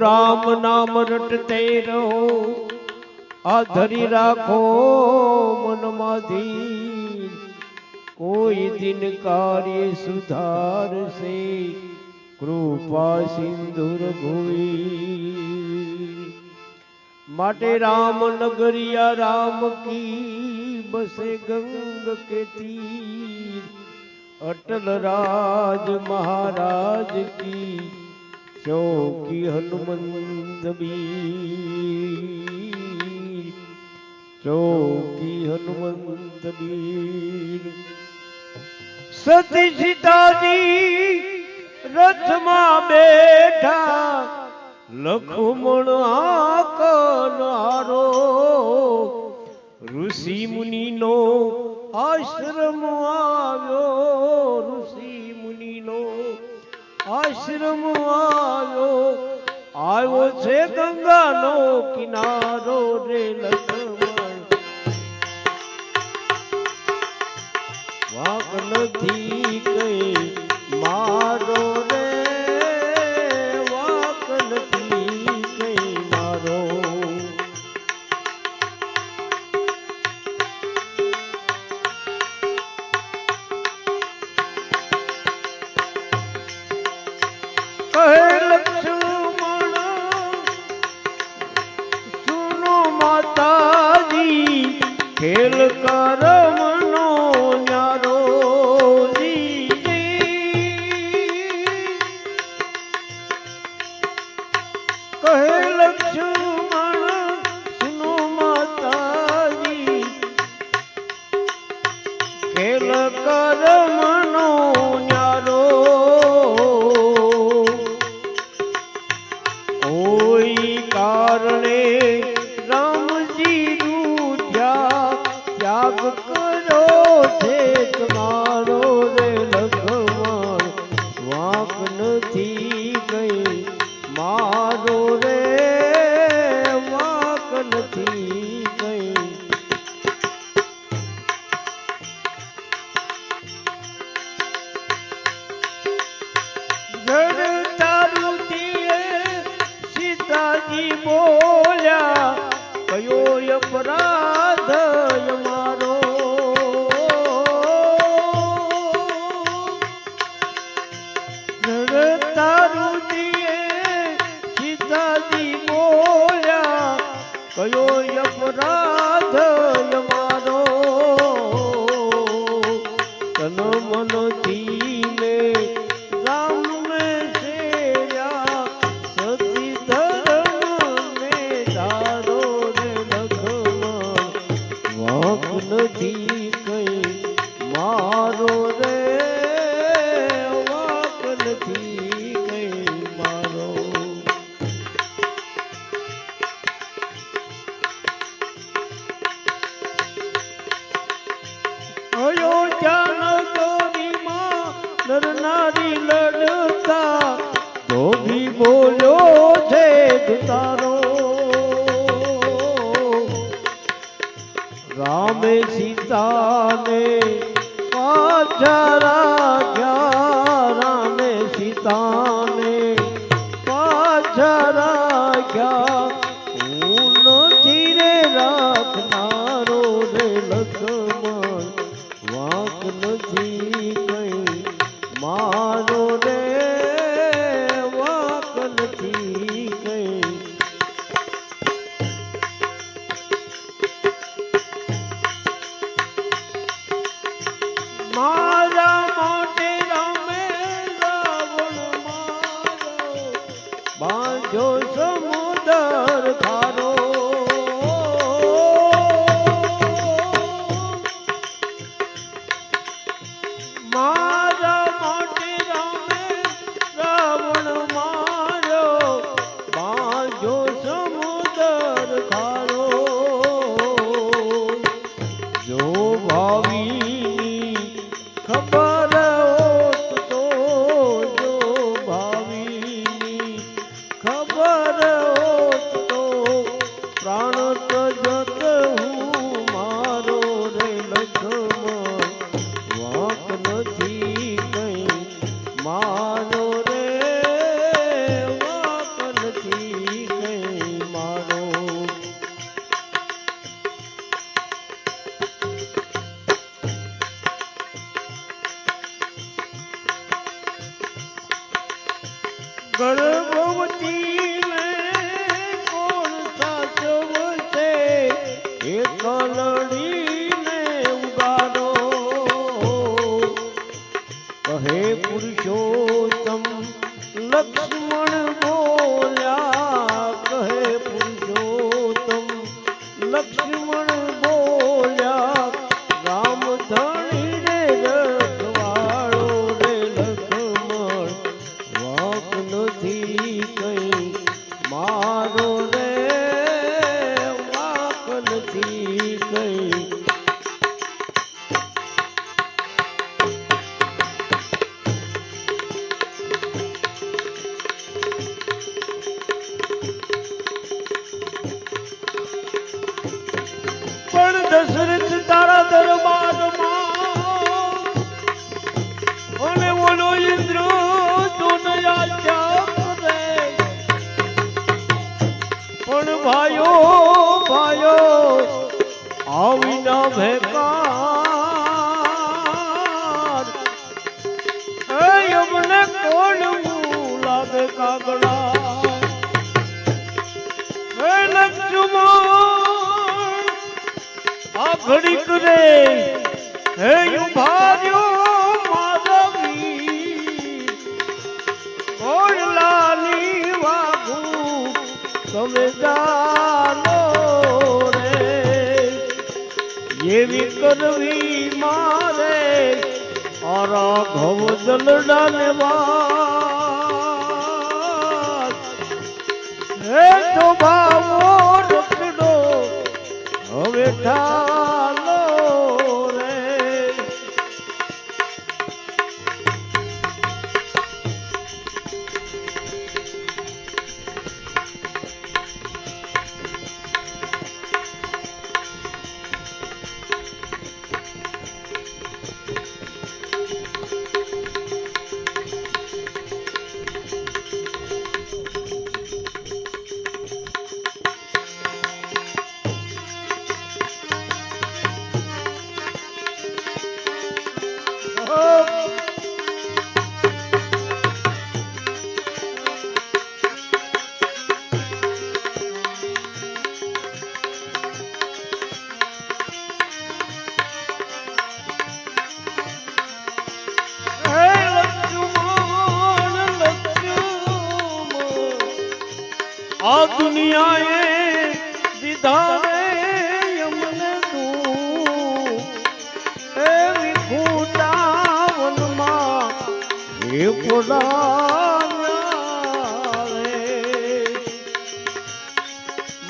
રામ નામ રટતે રહો. આ ધરી રાખો મનમાં ધીર કોઈ દિન કાર્ય સુધારશે. કૃપા સિંદુર ભૂઈ માટે રામ નગરિયા રામ કી બસે ગંગ કેતી. અટલ રાજ મહારાજ કી ચોકી હનુમંત બીર ચોકી હનુમંત બીર સતી સીતાજી રથમાં બેઠા લખમણ આકનારો ઋષિ મુનિનો આશ્રમ આવ્યો આશ્રમ આવ્યો. આવ્યો છે ગંગાનો કિનારો રે લક્ષ્મણ વાક નથી કઈ કઈ મારો રામ સીતાને પાછા રાખ્યા રામ સીતા લક્ષ્મણ બોલ્યા કહે પુરુષોત્તમ લક્ષ્મણ કાગડા. ઘડીક રે. હે યુભાર્યો તમે જાણો રે. એવી કરવી મારે. અરા ઘવ જલડા ને વા એ તો બાવો હવે ઠા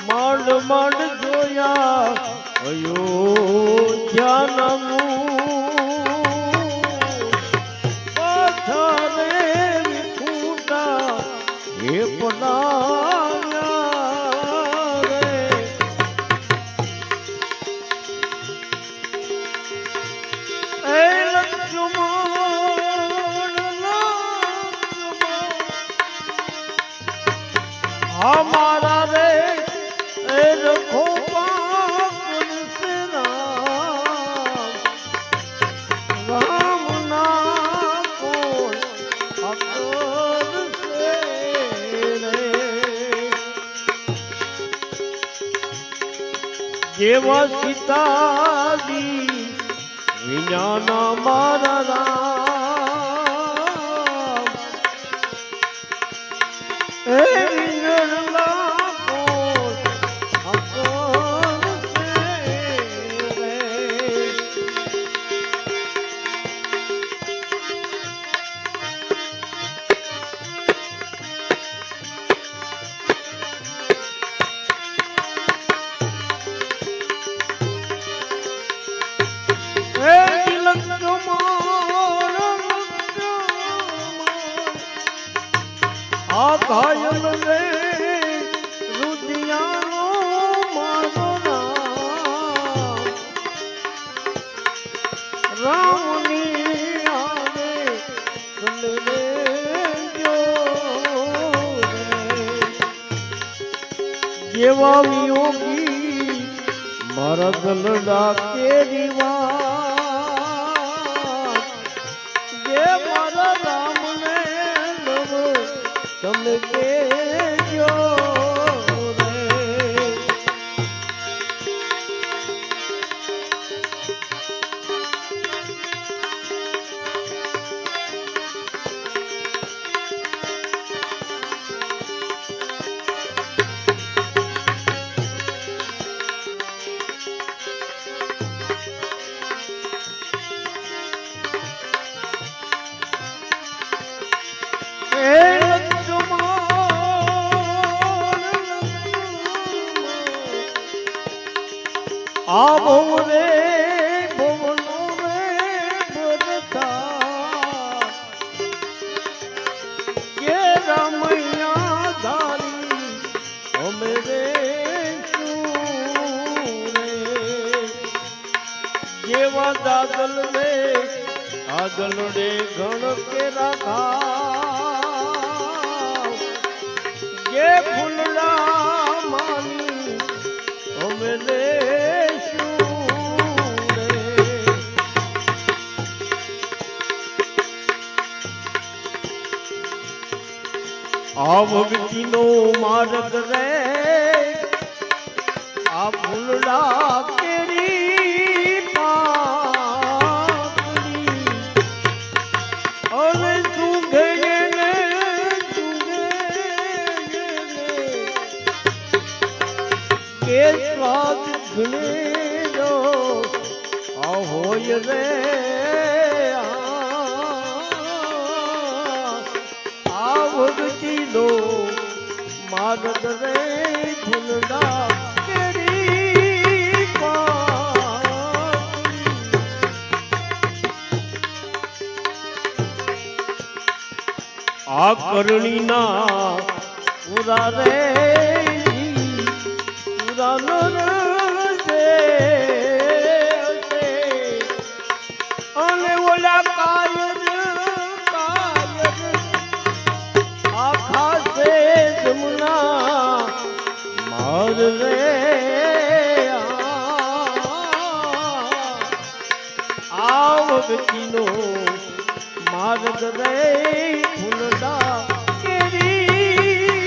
માંડ માંડ જોયા અયો ધ્યાન એવા સીતાજી વિના મારા રામ કાયલ રે રુદિયાનો મારો રામની આવે સુંદર જેવા યોગી મારા દલડા કેરીવા Come again. રે ગણ કે રાખા જે ફૂલડા માની અમે લેશું રે આ માર્ગ રે. આ ફૂલડા હોય રે પાકડી આ કરણીના પુરા રે પુરાનો રે વગતીનો માર્ગ રે ફૂલદા કેરી.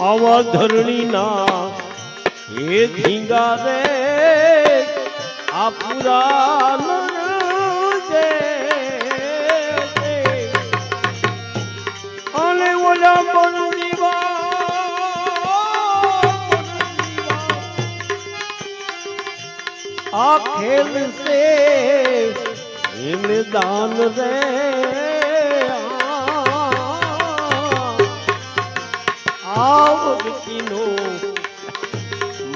આવા ધરણીના હે ધીંગા રે આ પુરાણ આ ખેલ સે એ મેદાન રે આવ વ્યક્તિનો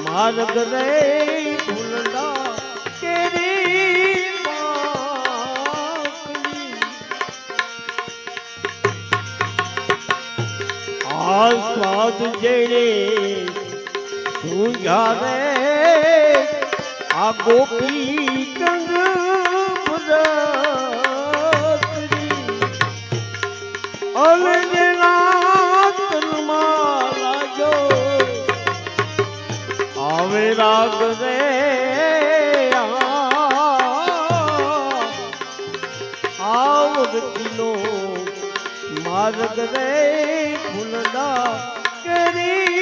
માર્ગ રે ફૂલડા કેરી. આ સ્વાદ જેણે સૂંઘ્યા રે આ ગોપી કંગ આવે રાગ રે આવ માર્ગ રે ફૂલડા કેરી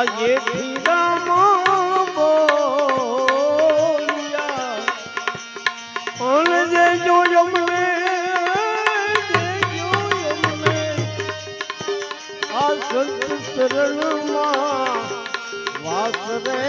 આજે રામ બોલ્યા અને જે જે જોયો મને આ સંત શરણમાં વાસ રે